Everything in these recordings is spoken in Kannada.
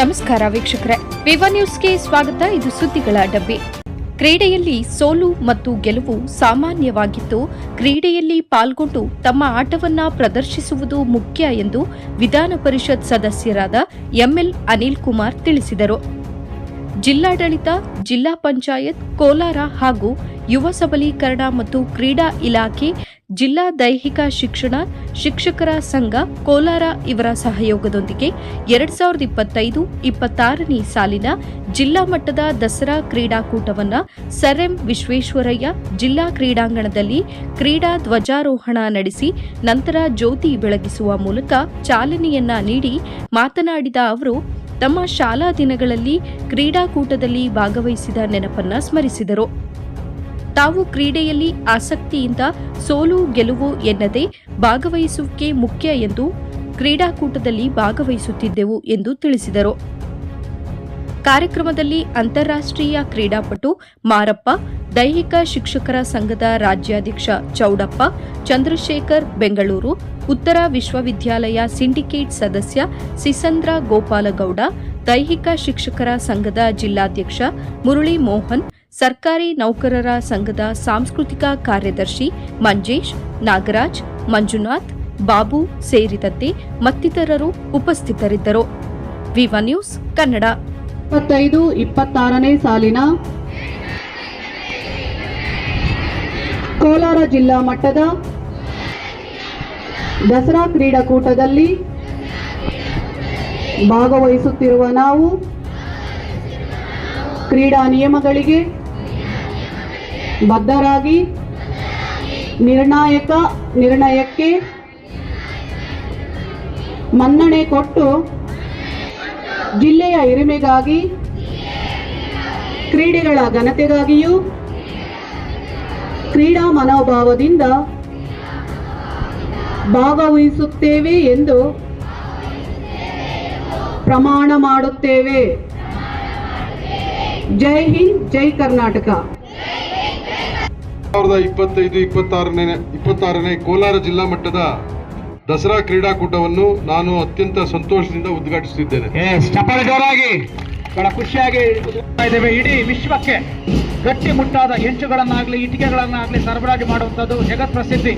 ನಮಸ್ಕಾರ ವೀಕ್ಷಕರೇ. ವಿವ ನ್ಯೂಸ್ಗೆ ಸ್ವಾಗತ. ಇದು ಸುದ್ದಿಗಳ ಡಬ್ಬಿ. ಕ್ರೀಡೆಯಲ್ಲಿ ಸೋಲು ಮತ್ತು ಗೆಲುವು ಸಾಮಾನ್ಯವಾಗಿದ್ದು, ಕ್ರೀಡೆಯಲ್ಲಿ ಪಾಲ್ಗೊಂಡು ತಮ್ಮ ಆಟವನ್ನ ಪ್ರದರ್ಶಿಸುವುದು ಮುಖ್ಯ ಎಂದು ವಿಧಾನ ಪರಿಷತ್ ಸದಸ್ಯರಾದ ಎಂಎಲ್ ಅನಿಲ್ ಕುಮಾರ್ ತಿಳಿಸಿದರು. ಜಿಲ್ಲಾಡಳಿತ, ಜಿಲ್ಲಾ ಪಂಚಾಯತ್, ಕೋಲಾರ ಹಾಗೂ ಯುವ ಸಬಲೀಕರಣ ಮತ್ತು ಕ್ರೀಡಾ ಇಲಾಖೆ ಜಿಲ್ಲಾ ದೈಹಿಕ ಶಿಕ್ಷಣ ಶಿಕ್ಷಕರ ಸಂಘ ಕೋಲಾರ ಇವರ ಸಹಯೋಗದೊಂದಿಗೆ ಎರಡ್ ಸಾವಿರದ ಇಪ್ಪತ್ತೈದು ಇಪ್ಪತ್ತಾರನೇ ಸಾಲಿನ ಜಿಲ್ಲಾ ಮಟ್ಟದ ದಸರಾ ಕ್ರೀಡಾಕೂಟವನ್ನು ಸರ್ ಎಂ ವಿಶ್ವೇಶ್ವರಯ್ಯ ಜಿಲ್ಲಾ ಕ್ರೀಡಾಂಗಣದಲ್ಲಿ ಕ್ರೀಡಾ ಧ್ವಜಾರೋಹಣ ನಡೆಸಿ, ನಂತರ ಜ್ಯೋತಿ ಬೆಳಗಿಸುವ ಮೂಲಕ ಚಾಲನೆಯನ್ನ ನೀಡಿ ಮಾತನಾಡಿದ ಅವರು, ತಮ್ಮ ಶಾಲಾ ದಿನಗಳಲ್ಲಿ ಕ್ರೀಡಾಕೂಟದಲ್ಲಿ ಭಾಗವಹಿಸಿದ ನೆನಪನ್ನ ಸ್ಮರಿಸಿದರು. ತಾವು ಕ್ರೀಡೆಯಲ್ಲಿ ಆಸಕ್ತಿಯಿಂದ ಸೋಲು ಗೆಲುವು ಎನ್ನದೆ ಭಾಗವಹಿಸುವಿಕೆ ಮುಖ್ಯ ಎಂದು ಕ್ರೀಡಾಕೂಟದಲ್ಲಿ ಭಾಗವಹಿಸುತ್ತಿದ್ದೆವು ಎಂದು ತಿಳಿಸಿದರು. ಕಾರ್ಯಕ್ರಮದಲ್ಲಿ ಅಂತಾರಾಷ್ಟ್ರೀಯ ಕ್ರೀಡಾಪಟು ಮಾರಪ್ಪ, ದೈಹಿಕ ಶಿಕ್ಷಕರ ಸಂಘದ ರಾಜ್ಯಾಧ್ಯಕ್ಷ ಚೌಡಪ್ಪ, ಚಂದ್ರಶೇಖರ್ ಬೆಂಗಳೂರು, ಉತ್ತರ ವಿಶ್ವವಿದ್ಯಾಲಯ ಸಿಂಡಿಕೇಟ್ ಸದಸ್ಯ ಸಿಸಂದ್ರ ಗೋಪಾಲಗೌಡ, ದೈಹಿಕ ಶಿಕ್ಷಕರ ಸಂಘದ ಜಿಲ್ಲಾಧ್ಯಕ್ಷ ಮುರಳಿ ಮೋಹನ್ ಸರ್ಕಾರಿ ನೌಕರರ ಸಂಘದ ಸಾಂಸ್ಕೃತಿಕ ಕಾರ್ಯದರ್ಶಿ ಮಂಜೇಶ್, ನಾಗರಾಜ್, ಮಂಜುನಾಥ್, ಬಾಬು ಸೇರಿದಂತೆ ಮತ್ತಿತರರು ಉಪಸ್ಥಿತರಿದ್ದರು. Viva news Kannada. ಇಪ್ಪತ್ತೈದು, ಇಪ್ಪತ್ತಾರನೇ ಸಾಲಿನ ಕೋಲಾರ ಜಿಲ್ಲಾ ಮಟ್ಟದ ದಸರಾ ಕ್ರೀಡಾಕೂಟದಲ್ಲಿ ಭಾಗವಹಿಸುತ್ತಿರುವ ನಾವು ಕ್ರೀಡಾ ನಿಯಮಗಳಿಗೆ ಬದ್ಧರಾಗಿ ನಿರ್ಣಾಯಕ ನಿರ್ಣಯಕ್ಕೆ ಮನ್ನಣೆ ಕೊಟ್ಟು ಜಿಲ್ಲೆಯ ಹಿರಿಮೆಗಾಗಿ ಕ್ರೀಡೆಗಳ ಘನತೆಗಾಗಿಯೂ ಕ್ರೀಡಾ ಮನೋಭಾವದಿಂದ ಭಾಗವಹಿಸುತ್ತೇವೆ ಎಂದು ಪ್ರಮಾಣ ಮಾಡುತ್ತೇವೆ. ಜೈ ಹಿಂದ್, ಜೈ ಕರ್ನಾಟಕ. ಸಾವಿರದ ಇಪ್ಪತ್ತೈದು, ಇಪ್ಪತ್ತಾರನೇ ಇಪ್ಪತ್ತಾರನೇ ಕೋಲಾರ ಜಿಲ್ಲಾ ಮಟ್ಟದ ದಸರಾ ಕ್ರೀಡಾಕೂಟವನ್ನು ನಾನು ಅತ್ಯಂತ ಸಂತೋಷದಿಂದ ಉದ್ಘಾಟಿಸುತ್ತಿದ್ದೇನೆ. ಬಹಳ ಖುಷಿಯಾಗಿ ಇದ್ದೇವೆ. ಇಡೀ ವಿಶ್ವಕ್ಕೆ ಗಟ್ಟಿ ಮುಟ್ಟಾದ ಹೆಂಚುಗಳನ್ನಾಗಲಿ, ಇಟ್ಟಿಗೆಗಳನ್ನಾಗಲಿ ಸರಬರಾಜು ಮಾಡುವಂಥದ್ದು ಜಗತ್ ಪ್ರಸಿದ್ಧಿ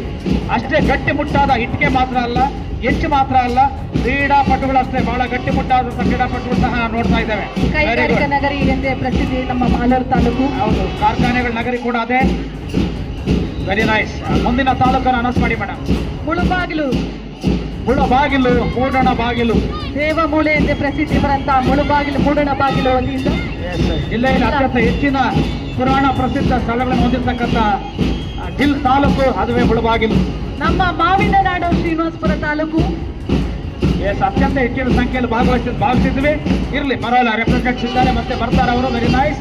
ಅಷ್ಟೇ ಗಟ್ಟಿ ಮುಟ್ಟಾದ ಇಟ್ಟಿಗೆ ಮಾತ್ರ ಅಲ್ಲ ಹೆಂಚು ಮಾತ್ರ ಅಲ್ಲ ಕ್ರೀಡಾಪಟುಗಳು ಅಷ್ಟೇ ಬಹಳ ಗಟ್ಟಿ ಮುಟ್ಟಾದಂಥ ಕ್ರೀಡಾಪಟುಗಳು ಸಹ ನೋಡ್ತಾ ಇದ್ದೇವೆ. ಕೈಗಾರಿಕಾ. ನಗರಿ ಎಂದೇ ಪ್ರಸಿದ್ಧಿ ನಮ್ಮ ಮಾಲೂರು ತಾಲೂಕು. ಹೌದು ಕಾರ್ಖಾನೆಗಳ ನಗರಿ ಕೂಡ ಅದೇ. ವೆರಿ ನೈಸ್ ಮುಂದಿನ ತಾಲೂಕನ್ನು ಅನೌನ್ಸ್ ಮಾಡಿ ಮೇಡಮ್ ಮುಳುಬಾಗಿಲು. ಮುಳುಬಾಗಿಲು ಮೂಡಣ ಬಾಗಿಲು ದೇವಮೂಲೆ ಎಂದೇ ಪ್ರಸಿದ್ಧಿ ಬರಂತ ಮುಳುಬಾಗಿಲು ಮೂಡಣ ಬಾಗಿಲು ಅಲ್ಲಿಂದ ಜಿಲ್ಲೆಯಲ್ಲಿ ಅತ್ಯಂತ ಹೆಚ್ಚಿನ ಪುರಾಣ ಪ್ರಸಿದ್ಧ ಸ್ಥಳಗಳನ್ನು ಹೊಂದಿರತಕ್ಕಂಥ ಜಿಲ್ ತಾಲೂಕು ಅದುವೇ ಮುಳಬಾಗಿಲು. ನಮ್ಮ ಮಾವಿನ ನಾಡು ಶ್ರೀನಿವಾಸಪುರ ತಾಲೂಕು. ಎಸ್ ಅತ್ಯಂತ ಹೆಚ್ಚಿನ ಸಂಖ್ಯೆಯಲ್ಲಿ ಭಾಗವಹಿಸಿದ್ ಭಾವಿಸಿದ್ವಿ ಇರಲಿ ಪರವಾಗಿಲ್ಲ ರೆಪ್ರೆಸೆಂಟ್ಸ್ ಇದ್ದಾರೆ ಮತ್ತೆ ಬರ್ತಾರೆ ಅವರು ವೆರಿ ನೈಸ್